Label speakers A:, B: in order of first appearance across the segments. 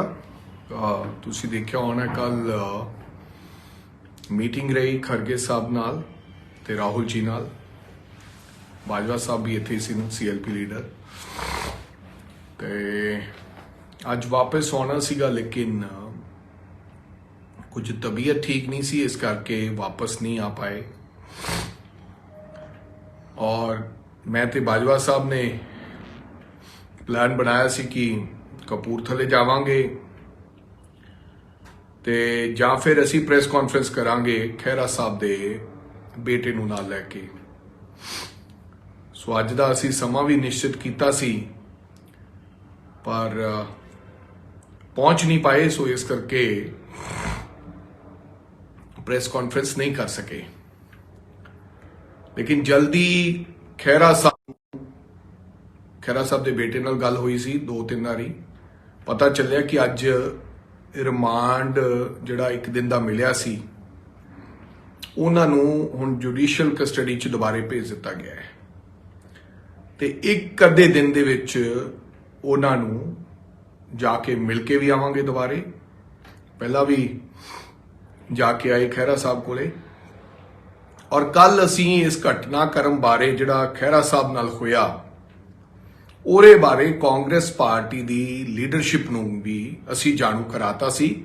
A: ਅਹ ਤੁਸੀਂ ਦੇਖਿਆ ਹੋਣਾ ਕੱਲ ਮੀਟਿੰਗ ਰਹੀ ਖਰਗੇ ਸਾਹਿਬ ਨਾਲ ਤੇ ਰਾਹੁਲ ਜੀ ਨਾਲ। ਬਾਜਵਾ ਸਾਹਿਬ ਵੀ ਇੱਥੇ ਸੀ ਸੀਐਲਪੀ ਲੀਡਰ ਤੇ ਅੱਜ ਵਾਪਸ ਆਉਣਾ ਸੀਗਾ ਲੇਕਿਨ ਅਹ, ਕੁਝ ਤਬੀਅਤ ਠੀਕ ਨਹੀਂ ਸੀ ਇਸ ਕਰਕੇ ਵਾਪਸ ਨਹੀਂ ਆ ਪਾਏ। ਔਰ ਮੈਂ ਤੇ ਬਾਜਵਾ ਸਾਹਿਬ ਨੇ ਪਲਾਨ ਬਣਾਇਆ ਸੀ ਕਿ ਕਪੂਰਥਲੇ ਜਾਵਾਂਗੇ ਤੇ ਜਾਂ ਫਿਰ ਅਸੀਂ ਪ੍ਰੈਸ ਕਾਨਫਰੰਸ ਕਰਾਂਗੇ ਖਹਿਰਾ ਸਾਹਿਬ ਦੇ ਬੇਟੇ ਨੂੰ ਨਾਲ ਲੈ ਕੇ। ਸੋ ਅੱਜ ਦਾ ਅਸੀਂ ਸਮਾਂ ਵੀ ਨਿਸ਼ਚਿਤ ਕੀਤਾ ਸੀ, ਪਰ ਪਹੁੰਚ ਨਹੀਂ ਪਾਏ, ਸੋ ਇਸ ਕਰਕੇ ਪ੍ਰੈਸ ਕਾਨਫਰੰਸ ਨਹੀਂ ਕਰ ਸਕੇ। ਲੇਕਿਨ ਜਲਦੀ ਖਹਿਰਾ ਸਾਹਿਬ ਖਹਿਰਾ ਸਾਹਿਬ ਦੇ ਬੇਟੇ ਨਾਲ ਗੱਲ ਹੋਈ ਸੀ ਦੋ ਤਿੰਨ ਵਾਰੀ। ਪਤਾ ਚੱਲਿਆ ਕਿ ਅੱਜ ਰਿਮਾਂਡ ਜਿਹੜਾ ਇੱਕ ਦਿਨ ਦਾ ਮਿਲਿਆ ਸੀ, ਉਹਨਾਂ ਨੂੰ ਹੁਣ ਜੁਡੀਸ਼ੀਅਲ ਕਸਟਡੀ 'ਚ ਦੁਬਾਰੇ ਭੇਜ ਦਿੱਤਾ ਗਿਆ ਹੈ। ਤੇ ਇੱਕ ਅੱਧੇ ਦਿਨ ਦੇ ਵਿੱਚ ਉਹਨਾਂ ਨੂੰ ਜਾ ਕੇ ਮਿਲ ਕੇ ਵੀ ਆਵਾਂਗੇ ਦੁਬਾਰੇ। ਪਹਿਲਾਂ ਵੀ ਜਾ ਕੇ ਆਏ ਖਹਿਰਾ ਸਾਹਿਬ ਕੋਲੇ। ਔਰ ਕੱਲ ਅਸੀਂ ਇਸ ਘਟਨਾਕ੍ਰਮ ਬਾਰੇ ਜਿਹੜਾ ਖਹਿਰਾ ਸਾਹਿਬ ਨਾਲ ਹੋਇਆ ਉਹਦੇ ਬਾਰੇ ਕਾਂਗਰਸ ਪਾਰਟੀ ਦੀ ਲੀਡਰਸ਼ਿਪ ਨੂੰ ਵੀ ਅਸੀਂ ਜਾਣੂ ਕਰਾਤਾ ਸੀ।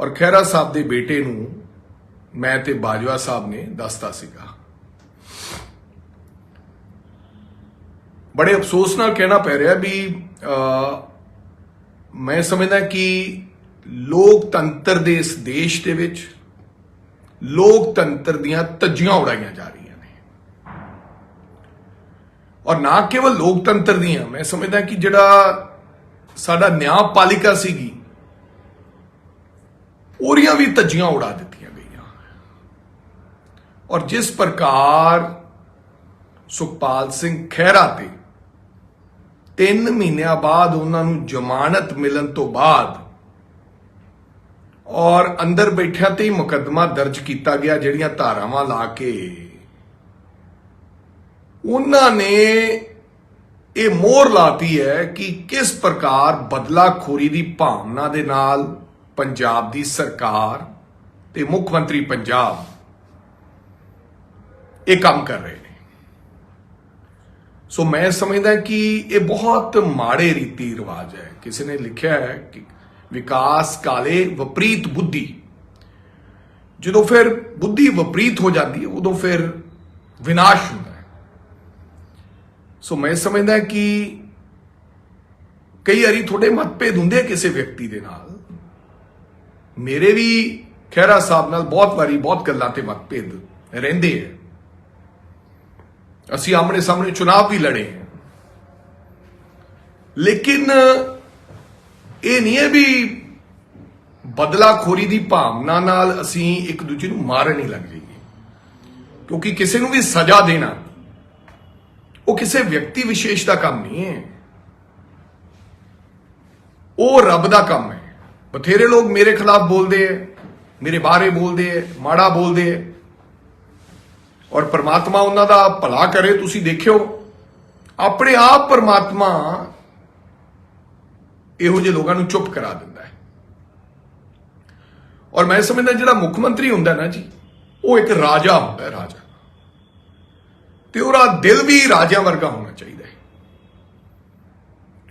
A: ਔਰ ਖਹਿਰਾ ਸਾਹਿਬ ਦੇ ਬੇਟੇ ਨੂੰ ਮੈਂ ਤੇ ਬਾਜਵਾ ਸਾਹਿਬ ਨੇ ਦੱਸਤਾ ਸੀਗਾ। ਬੜੇ ਅਫਸੋਸ ਨਾਲ ਕਹਿਣਾ ਪੈ ਰਿਹਾ ਵੀ ਮੈਂ ਸਮਝਦਾ ਕਿ ਲੋਕਤੰਤਰ ਦੇ ਇਸ ਦੇਸ਼ ਦੇ ਵਿੱਚ ਲੋਕਤੰਤਰ ਦੀਆਂ ਧੱਜੀਆਂ ਉਡਾਈਆਂ ਜਾ ਰਹੀਆਂ। ਔਰ ਨਾ ਕੇਵਲ ਲੋਕਤੰਤਰ ਦੀਆਂ ਮੈਂ ਸਮਝਦਾ ਕਿ ਜਿਹੜਾ ਸਾਡਾ ਨਿਆਂਪਾਲਿਕਾ ਸੀਗੀ, ਉਹਦੀਆਂ ਵੀ ਧੱਜੀਆਂ ਉਡਾ ਦਿੱਤੀਆਂ ਗਈਆਂ। ਔਰ ਜਿਸ ਪ੍ਰਕਾਰ ਸੁਖਪਾਲ ਸਿੰਘ ਖਹਿਰਾ ਤੇ 3 ਮਹੀਨਿਆਂ ਬਾਅਦ ਉਹਨਾਂ ਨੂੰ ਜ਼ਮਾਨਤ ਮਿਲਣ ਤੋਂ ਬਾਅਦ ਔਰ ਅੰਦਰ ਬੈਠਿਆਂ ਤੇ ਹੀ ਮੁਕੱਦਮਾ ਦਰਜ ਕੀਤਾ ਗਿਆ, ਜਿਹੜੀਆਂ ਧਾਰਾਵਾਂ ਲਾ ਕੇ ਉਹਨਾਂ ਨੇ ਇਹ ਮੋਹਰ ਲਾਤੀ ਹੈ ਕਿ ਕਿਸ ਪ੍ਰਕਾਰ ਬਦਲਾਖੋਰੀ ਦੀ ਭਾਵਨਾ ਦੇ ਨਾਲ ਪੰਜਾਬ ਦੀ ਸਰਕਾਰ ਤੇ ਮੁੱਖ ਮੰਤਰੀ ਪੰਜਾਬ ਇਹ ਕੰਮ ਕਰ ਰਹੇ ਨੇ। ਸੋ ਮੈਂ ਸਮਝਦਾ ਕਿ ਇਹ ਬਹੁਤ ਮਾੜੇ ਰੀਤੀ ਰਿਵਾਜ ਹੈ। ਕਿਸੇ ਨੇ ਲਿਖਿਆ ਹੈ ਕਿ ਵਿਕਾਸ ਕਾਲੇ ਵਿਪਰੀਤ ਬੁੱਧੀ, ਜਦੋਂ ਫਿਰ ਬੁੱਧੀ ਵਿਪਰੀਤ ਹੋ ਜਾਂਦੀ ਹੈ, ਉਦੋਂ ਫਿਰ ਵਿਨਾਸ਼ ਹੁੰਦਾ ਹੈ। ਸੋ ਮੈਂ ਸਮਝਦਾ ਕਿ ਕਈ ਵਾਰੀ ਤੁਹਾਡੇ ਮਤਭੇਦ ਹੁੰਦੇ ਕਿਸੇ ਵਿਅਕਤੀ ਦੇ ਨਾਲ। ਮੇਰੇ ਵੀ ਖਹਿਰਾ ਸਾਹਿਬ ਨਾਲ ਬਹੁਤ ਵਾਰੀ ਬਹੁਤ ਗੱਲਾਂ ਤੇ ਮਤਭੇਦ ਰਹਿੰਦੇ ਆ। ਅਸੀਂ ਆਮਣੇ ਸਾਹਮਣੇ ਚੁਣਾਵ ਵੀ ਲੜੇ ਹਾਂ ਲੇਕਿਨ ਇਹ ਨਹੀਂ ਹੈ ਵੀ ਬਦਲਾਖੋਰੀ ਦੀ ਭਾਵਨਾ ਨਾਲ ਅਸੀਂ ਇੱਕ ਦੂਜੇ ਨੂੰ ਮਾਰਨ ਨਹੀਂ ਲੱਗ ਜਾਈਏ। ਕਿਉਂਕਿ ਕਿਸੇ ਨੂੰ ਵੀ ਸਜ਼ਾ ਦੇਣਾ ਕਿਸੇ ਵਿਅਕਤੀ ਵਿਸ਼ੇਸ਼ ਦਾ ਕੰਮ ਨਹੀਂ ਹੈ। ਉਹ ਰੱਬ ਦਾ ਕੰਮ ਹੈ। ਬਥੇਰੇ ਲੋਕ ਮੇਰੇ ਖਿਲਾਫ ਬੋਲਦੇ ਐ ਮੇਰੇ ਬਾਰੇ ਬੋਲਦੇ ਐ ਮਾੜਾ ਬੋਲਦੇ ਐ ਔਰ ਪਰਮਾਤਮਾ ਉਹਨਾਂ ਦਾ ਭਲਾ ਕਰੇ, ਤੁਸੀਂ ਦੇਖਿਓ। ਆਪਣੇ ਆਪ ਪਰਮਾਤਮਾ ਇਹੋ ਜਿਹੇ ਲੋਕਾਂ ਨੂੰ ਚੁੱਪ ਕਰਾ ਦਿੰਦਾ ਹੈ। ਔਰ ਮੈਂ ਸਮਝਦਾ ਜਿਹੜਾ ਮੁੱਖ ਮੰਤਰੀ ਹੁੰਦਾ ਨਾ ਜੀ, ਉਹ ਇੱਕ ਰਾਜਾ ਹੁੰਦਾ ਹੈ ਰਾਜਾ। ਤੇ ਉਹਦਾ ਦਿਲ ਵੀ ਰਾਜਿਆਂ ਵਰਗਾ ਹੋਣਾ ਚਾਹੀਦਾ ਹੈ।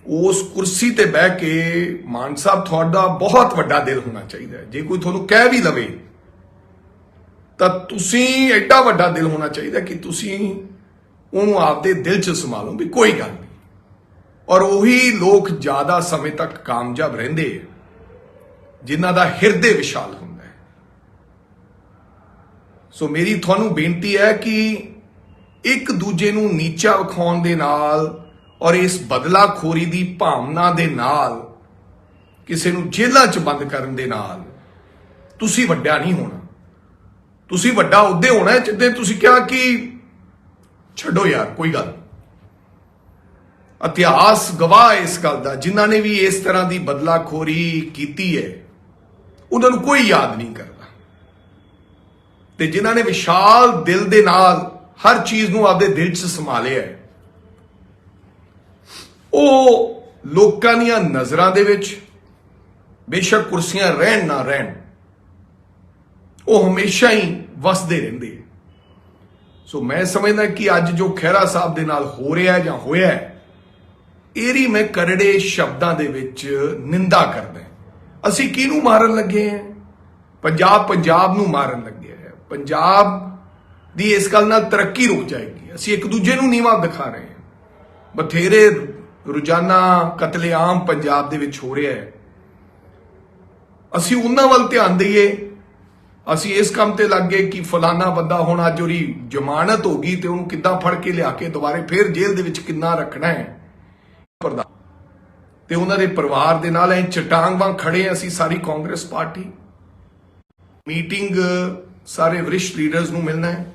A: ਉਸ ਕੁਰਸੀ ਤੇ ਬਹਿ ਕੇ ਮਾਨ ਸਾਹਿਬ, ਤੁਹਾਡਾ ਬਹੁਤ ਵੱਡਾ ਦਿਲ ਹੋਣਾ ਚਾਹੀਦਾ ਹੈ। ਜੇ ਕੋਈ ਤੁਹਾਨੂੰ ਕਹਿ ਵੀ ਲਵੇ, ਤਾਂ ਤੁਸੀਂ ਐਡਾ ਵੱਡਾ ਦਿਲ ਹੋਣਾ ਚਾਹੀਦਾ ਕਿ ਤੁਸੀਂ ਉਹਨੂੰ ਆਪਦੇ ਦਿਲ 'ਚ ਸਮਾ ਲਓ ਵੀ ਕੋਈ ਗੱਲ ਨਹੀਂ। ਔਰ ਉਹੀ ਲੋਕ ਜ਼ਿਆਦਾ ਸਮੇਂ ਤੱਕ ਕਾਮਯਾਬ ਰਹਿੰਦੇ ਆ ਜਿਨ੍ਹਾਂ ਦਾ ਹਿਰਦੇ ਵਿਸ਼ਾਲ ਹੁੰਦਾ ਹੈ। ਸੋ ਮੇਰੀ ਤੁਹਾਨੂੰ ਬੇਨਤੀ ਹੈ ਕਿ ਇੱਕ ਦੂਜੇ ਨੂੰ ਨੀਚਾ ਵਿਖਾਉਣ ਦੇ ਨਾਲ ਔਰ ਇਸ ਬਦਲਾਖੋਰੀ ਦੀ ਭਾਵਨਾ ਦੇ ਨਾਲ ਕਿਸੇ ਨੂੰ ਜੇਲ੍ਹਾਂ 'ਚ ਬੰਦ ਕਰਨ ਦੇ ਨਾਲ ਤੁਸੀਂ ਵੱਡਾ ਨਹੀਂ ਹੋਣਾ। ਤੁਸੀਂ ਵੱਡਾ ਉਹਦੇ ਹੋਣਾ ਹੈ ਜਿੱਦੇ ਤੁਸੀਂ ਕਿਹਾ ਕਿ ਛੱਡੋ ਯਾਰ, ਕੋਈ ਗੱਲ ਇਤਿਹਾਸ ਗਵਾਹ ਇਸ ਗੱਲ ਦਾ, ਜਿਨ੍ਹਾਂ ਨੇ ਵੀ ਇਸ ਤਰ੍ਹਾਂ ਦੀ ਬਦਲਾਖੋਰੀ ਕੀਤੀ ਹੈ, ਉਹਨਾਂ ਨੂੰ ਕੋਈ ਯਾਦ ਨਹੀਂ ਕਰਦਾ। ਤੇ ਜਿਨ੍ਹਾਂ ਨੇ ਵਿਸ਼ਾਲ ਦਿਲ ਦੇ ਨਾਲ ਹਰ ਚੀਜ਼ ਨੂੰ ਆਪਦੇ ਦਿਲ 'ਚ ਸਮਾ ਲਿਆ ਹੈ ਉਹ ਲੋਕਾਂ ਦੀਆਂ ਨਜ਼ਰਾਂ ਦੇ ਵਿੱਚ ਬੇਸ਼ੱਕ ਕੁਰਸੀਆਂ ਰਹਿਣ ਨਾ ਰਹਿਣ, ਉਹ ਹਮੇਸ਼ਾ ਹੀ ਵਸਦੇ ਰਹਿੰਦੇ ਆ। ਸੋ ਮੈਂ ਸਮਝਦਾ ਕਿ ਅੱਜ ਜੋ ਖਹਿਰਾ ਸਾਹਿਬ ਦੇ ਨਾਲ ਹੋ ਰਿਹਾ ਹੈ ਜਾਂ ਹੋਇਆ ਹੈ, ਇਹਦੀ ਮੈਂ ਕਰੜੇ ਸ਼ਬਦਾਂ ਦੇ ਵਿੱਚ ਨਿੰਦਾ ਕਰਦਾ ਅਸੀਂ ਕਿਹਨੂੰ ਮਾਰਨ ਲੱਗੇ ਹਾਂ? ਪੰਜਾਬ ਪੰਜਾਬ ਨੂੰ ਮਾਰਨ ਲੱਗੇ ਹੈ ਪੰਜਾਬ ਦੀ ਇਸ ਗੱਲ ਨਾਲ ਤਰੱਕੀ ਰੁਕ ਜਾਏਗੀ। ਅਸੀਂ ਇੱਕ ਦੂਜੇ ਨੂੰ ਨੀਵਾ ਦਿਖਾ ਰਹੇ ਹਾਂ। ਬਥੇਰੇ ਰੋਜ਼ਾਨਾ ਕਤਲੇਆਮ ਪੰਜਾਬ ਦੇ ਵਿੱਚ ਹੋ ਰਿਹਾ ਹੈ। ਅਸੀਂ ਉਹਨਾਂ ਵੱਲ ਧਿਆਨ ਦਈਏ। ਅਸੀਂ ਇਸ ਕੰਮ ਤੇ ਲੱਗ ਗਏ ਕਿ ਫਲਾਨਾ ਬੰਦਾ ਹੁਣ ਅੱਜ ਉਹਦੀ ਜ਼ਮਾਨਤ ਹੋ ਗਈ ਤੇ ਉਹਨੂੰ ਕਿੱਦਾਂ ਫੜ ਕੇ ਲਿਆ ਕੇ ਦੁਬਾਰੇ ਫੇਰ ਜੇਲ੍ਹ ਦੇ ਵਿੱਚ ਕਿੰਨਾ ਰੱਖਣਾ ਹੈ। ਤੇ ਉਹਨਾਂ ਦੇ ਪਰਿਵਾਰ ਦੇ ਨਾਲ ਐ ਚਟਾਂਗ ਵਾਂਗ ਖੜੇ ਅਸੀਂ ਸਾਰੀ ਕਾਂਗਰਸ ਪਾਰਟੀ। ਮੀਟਿੰਗ ਸਾਰੇ ਵਰਿਸ਼ਟ ਲੀਡਰਸ ਨੂੰ ਮਿਲਣਾ ਹੈ।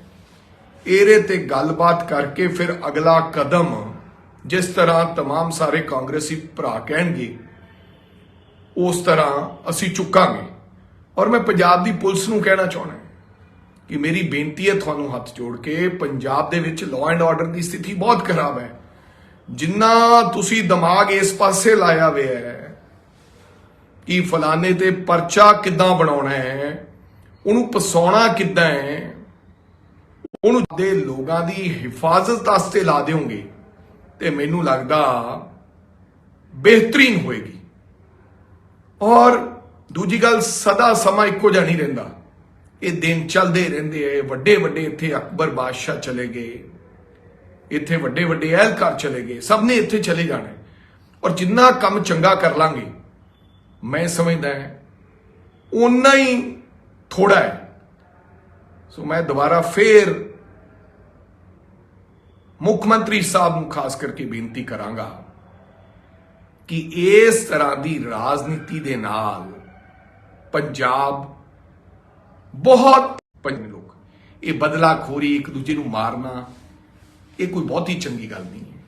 A: ਇਹਦੇ ਤੇ ਗੱਲਬਾਤ ਕਰਕੇ ਫਿਰ ਅਗਲਾ ਕਦਮ ਜਿਸ ਤਰ੍ਹਾਂ तमाम ਸਾਰੇ ਕਾਂਗਰਸੀ ਭਰਾ ਕਹਿਣਗੇ ਉਸ ਤਰ੍ਹਾਂ ਅਸੀਂ ਚੁੱਕਾਂਗੇ ਔਰ ਮੈਂ ਪੰਜਾਬ ਦੀ ਪੁਲਿਸ ਨੂੰ ਕਹਿਣਾ ਚਾਹੁੰਦਾ ਕਿ ਮੇਰੀ ਬੇਨਤੀ ਹੈ ਤੁਹਾਨੂੰ ਹੱਥ ਜੋੜ ਕੇ ਪੰਜਾਬ ਦੇ ਵਿੱਚ ਲਾਅ ਐਂਡ ਆਰਡਰ ਦੀ ਸਥਿਤੀ ਬਹੁਤ ਖਰਾਬ ਹੈ ਜਿੰਨਾ ਤੁਸੀਂ ਦਿਮਾਗ ਇਸ ਪਾਸੇ ਲਾਇਆ ਹੋਇਆ ਹੈ ਕਿ ਫਲਾਣੇ ਤੇ ਪਰਚਾ ਕਿੱਦਾਂ ਬਣਾਉਣਾ ਹੈ ਉਹਨੂੰ ਪਸਾਉਣਾ ਕਿੱਦਾਂ ਹੈ ਉਹਨੂੰ ਦੇ ਲੋਕਾਂ ਦੀ ਹਿਫਾਜ਼ਤ ਵਾਸਤੇ ਲਾ ਦਿਓਗੇ, ਤੇ ਮੈਨੂੰ ਲੱਗਦਾ ਬਿਹਤਰੀਨ ਹੋਏਗੀ। ਔਰ ਦੂਜੀ ਗੱਲ, ਸਦਾ ਸਮਾਂ ਇੱਕੋ ਜਿਹਾ ਨਹੀਂ ਰਹਿੰਦਾ। ਇਹ ਦਿਨ ਚੱਲਦੇ ਰਹਿੰਦੇ ਐ ਵੱਡੇ ਵੱਡੇ ਇੱਥੇ ਅਕਬਰ ਬਾਦਸ਼ਾਹ ਚਲੇ ਗਏ, ਇੱਥੇ ਵੱਡੇ ਵੱਡੇ ਅਹਿਲਕਾਰ ਚਲੇ ਗਏ, ਸਭ ਨੇ ਇੱਥੇ ਚਲੇ ਜਾਣਾ। ਔਰ ਜਿੰਨਾ ਕੰਮ ਚੰਗਾ ਕਰ ਲਾਂਗੇ, ਮੈਂ ਸਮਝਦਾ ਹੈ ਉਨਾ ਹੀ ਥੋੜਾ ਹੈ। ਸੋ ਮੈਂ ਦੁਬਾਰਾ ਫੇਰ ਮੁੱਖ ਮੰਤਰੀ ਸਾਹਿਬ ਨੂੰ ਖਾਸ ਕਰਕੇ ਬੇਨਤੀ ਕਰਾਂਗਾ ਕਿ ਇਸ ਤਰ੍ਹਾਂ ਦੀ ਰਾਜਨੀਤੀ ਦੇ ਨਾਲ ਪੰਜਾਬ ਬਹੁਤ ਪੰਜ ਲੋਕ ਇਹ ਬਦਲਾਖੋਰੀ ਇੱਕ ਦੂਜੇ ਨੂੰ ਮਾਰਨਾ ਇਹ ਕੋਈ ਬਹੁਤੀ ਚੰਗੀ ਗੱਲ ਨਹੀਂ ਹੈ।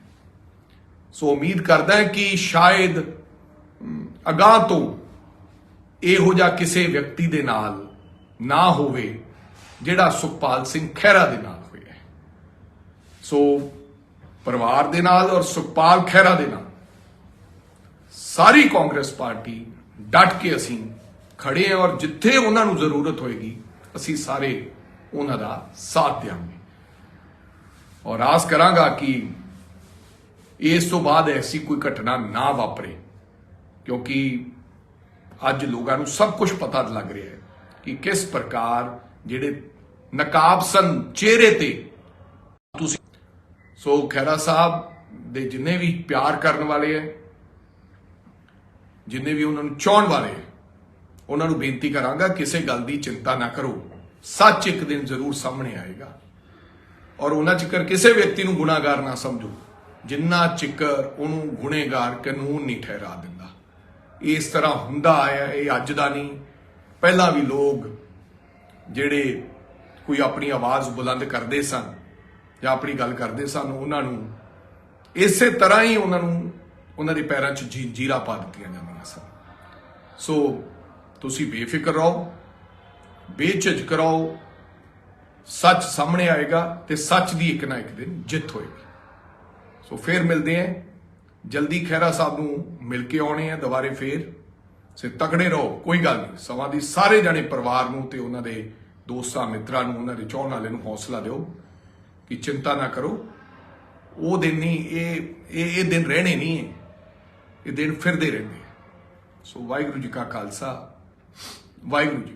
A: ਸੋ ਉਮੀਦ ਕਰਦਾ ਹਾਂ ਕਿ ਸ਼ਾਇਦ ਅਮ, ਅਗਾਂਹ ਤੋਂ ਇਹੋ ਜਿਹਾ ਕਿਸੇ ਵਿਅਕਤੀ ਦੇ ਨਾਲ ਨਾ ਹੋਵੇ ਜਿਹੜਾ ਸੁਖਪਾਲ ਸਿੰਘ ਖਹਿਰਾ ਦੇ ਨਾਲ ਸੋ ਪਰਿਵਾਰ ਦੇ ਨਾਲ ਔਰ ਸੁਖਪਾਲ ਖਹਿਰਾ ਦੇ ਨਾਲ ਸਾਰੀ ਕਾਂਗਰਸ ਪਾਰਟੀ ਡਟ ਕੇ ਅਸੀਂ ਖੜੇ ਹਾਂ ਔਰ ਜਿੱਥੇ ਉਹਨਾਂ ਨੂੰ ਜ਼ਰੂਰਤ ਹੋਏਗੀ, ਅਸੀਂ ਸਾਰੇ ਉਹਨਾਂ ਦਾ ਸਾਥ ਦੇਵਾਂਗੇ ਔਰ ਆਸ ਕਰਾਂਗਾ ਕਿ ਇਸ ਤੋਂ ਬਾਅਦ ਐਸੀ ਕੋਈ ਘਟਨਾ ਨਾ ਵਾਪਰੇ, ਕਿਉਂਕਿ ਅੱਜ ਲੋਕਾਂ ਨੂੰ ਸਭ ਕੁਝ ਪਤਾ ਲੱਗ ਰਿਹਾ ਹੈ ਕਿ ਕਿਸ ਪ੍ਰਕਾਰ ਜਿਹੜੇ ਨਕਾਬਸਨ ਚਿਹਰੇ ਤੇ, ਤੁਸੀਂ ਸੋ ਖੈਰਾ ਸਾਹਿਬ ਦੇ ਜਿੰਨੇ ਵੀ ਪਿਆਰ ਕਰਨ ਵਾਲੇ ਹੈ, ਜਿੰਨੇ ਵੀ ਉਹਨਾਂ ਨੂੰ ਚਾਹਣ ਵਾਲੇ ਹੈ, ਉਹਨਾਂ ਨੂੰ ਬੇਨਤੀ ਕਰਾਂਗਾ, ਕਿਸੇ ਗੱਲ ਦੀ ਚਿੰਤਾ ਨਾ ਕਰੋ। ਸੱਚ ਇੱਕ ਦਿਨ ਜ਼ਰੂਰ ਸਾਹਮਣੇ ਆਏਗਾ। ਔਰ ਉਹਨਾਂ ਚਿਕਰ ਕਿਸੇ ਵਿਅਕਤੀ ਨੂੰ ਗੁਨਾਹਗਾਰ ਨਾ ਸਮਝੋ, ਜਿੰਨਾ ਚਿਕਰ ਉਹਨੂੰ ਗੁਨੇਗਾਰ, ਕਾਨੂੰਨ ਨਹੀਂ ਠਹਿਰਾ ਦਿੰਦਾ। ਇਸ ਤਰ੍ਹਾਂ ਹੁੰਦਾ ਆਇਆ, ਇਹ ਅੱਜ ਦਾ ਨਹੀਂ, ਪਹਿਲਾਂ ਵੀ ਲੋਕ ਜਿਹੜੇ ਕੋਈ ਆਪਣੀ ਆਵਾਜ਼ ਬੁਲੰਦ ਕਰਦੇ ਸਨ ਜਾਂ ਆਪਣੀ ਗੱਲ ਕਰਦੇ ਸਨ, ਉਹਨਾਂ ਨੂੰ ਇਸੇ ਤਰ੍ਹਾਂ ਹੀ ਉਹਨਾਂ ਨੂੰ ਉਹਨਾਂ ਦੇ ਪੈਰਾਂ 'ਚ ਜੀ- ਜੀਰਾ ਪਾ ਦਿੱਤੀਆਂ ਜਾਂਦੀਆਂ ਸਨ। ਸੋ ਤੁਸੀਂ ਬੇਫਿਕਰ ਰਹੋ, ਬੇਝਿਜਕ ਰਹੋ, ਸੱਚ ਸਾਹਮਣੇ ਆਏਗਾ ਤੇ ਸੱਚ ਦੀ ਇੱਕ ਨਾ ਇੱਕ ਦਿਨ ਜਿੱਤ ਹੋਏਗੀ। ਸੋ ਫੇਰ ਮਿਲਦੇ ਆਂ ਜਲਦੀ ਖਹਿਰਾ ਸਾਹਿਬ ਨੂੰ ਮਿਲ ਕੇ ਆਉਣੇ ਆ ਦੁਬਾਰੇ ਫੇਰ। ਸੇ ਤਕੜੇ ਰਹੋ, ਕੋਈ ਗੱਲ ਨਹੀਂ। ਸਮਾਂ ਦੀ ਸਾਰੇ ਜਣੇ ਪਰਿਵਾਰ ਨੂੰ ਤੇ ਉਹਨਾਂ ਦੇ ਦੋਸਤਾਂ ਮਿੱਤਰਾਂ ਨੂੰ, ਉਹਨਾਂ ਦੇ ਚਾਹਣ ਵਾਲੇ ਨੂੰ ਹੌਸਲਾ ਦਿਓ। ਕਿ ਚਿੰਤਾ ਨਾ ਕਰੋ। ਉਹ ਦਿਨ ਨਹੀਂ, ਇਹ ਇਹ ਇਹ ਦਿਨ ਰਹਿਣੇ ਨਹੀਂ ਹੈ। ਇਹ ਦਿਨ ਫਿਰਦੇ ਰਹਿੰਦੇ। ਸੋ ਵਾਹਿਗੁਰੂ ਜੀ ਕਾ ਖਾਲਸਾ, ਵਾਹਿਗੁਰੂ ਜੀ